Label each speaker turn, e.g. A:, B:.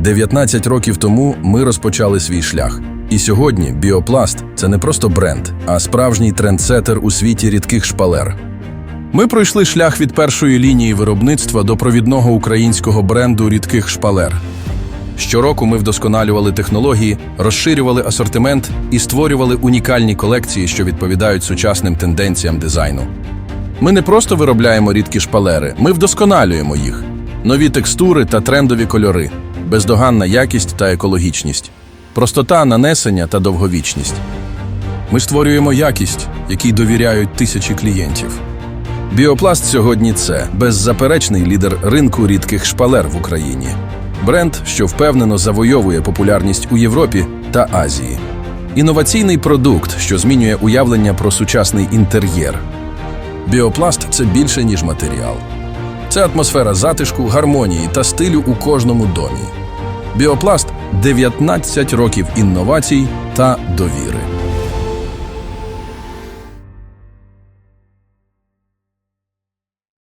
A: Дев'ятнадцять років тому ми розпочали свій шлях. І сьогодні біопласт це не просто бренд, а справжній трендсетер у світі рідких шпалер. Ми пройшли шлях від першої лінії виробництва до провідного українського бренду рідких шпалер. Щороку ми вдосконалювали технології, розширювали асортимент і створювали унікальні колекції, що відповідають сучасним тенденціям дизайну. Ми не просто виробляємо рідкі шпалери, ми вдосконалюємо їх. Нові текстури та трендові кольори, бездоганна якість та екологічність, простота нанесення та довговічність. Ми створюємо якість, якій довіряють тисячі клієнтів. Біопласт сьогодні це беззаперечний лідер ринку рідких шпалер в Україні. Бренд, що впевнено завойовує популярність у Європі та Азії. Інноваційний продукт, що змінює уявлення про сучасний інтер'єр. Біопласт це більше, ніж матеріал. Це атмосфера затишку, гармонії та стилю у кожному домі. Біопласт 19 років інновацій та довіри.